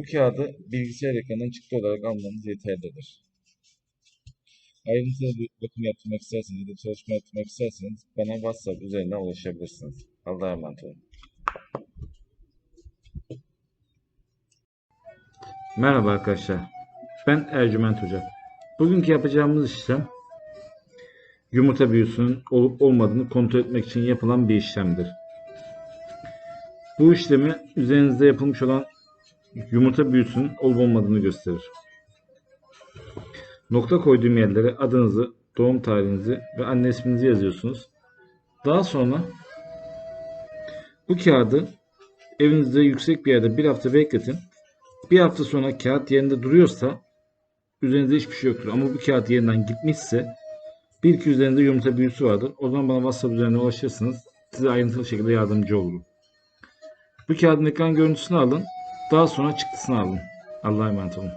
Bu kağıdı bilgisayar ekranından çıktı olarak almanız yeterlidir. Ayrıntılı bir bakım yaptırmak isterseniz ya da çalışma yaptırmak isterseniz bana WhatsApp üzerinden ulaşabilirsiniz. Allah'a emanet olun. Merhaba arkadaşlar. Ben Ercüment Hoca. Bugünkü yapacağımız işlem yumurta büyüsünün olup olmadığını kontrol etmek için yapılan bir işlemdir. Bu işlemi üzerinizde yapılmış olan yumurta büyüsünün olup olmadığını gösterir. Nokta koyduğum yerlere adınızı, doğum tarihinizi ve anne isminizi yazıyorsunuz. Daha sonra bu kağıdı evinizde yüksek bir yerde bir hafta bekletin. Bir hafta sonra kağıt yerinde duruyorsa üzerinde hiçbir şey yoktur. Ama bu kağıt yerinden gitmişse bir iki üzerinde yumurta büyüsü vardır. O zaman bana WhatsApp üzerinden ulaşırsınız. Size ayrıntılı şekilde yardımcı olurum. Bu kağıdın ekran görüntüsünü alın. Daha sonra çıktısını alın. Allah'a emanet olun.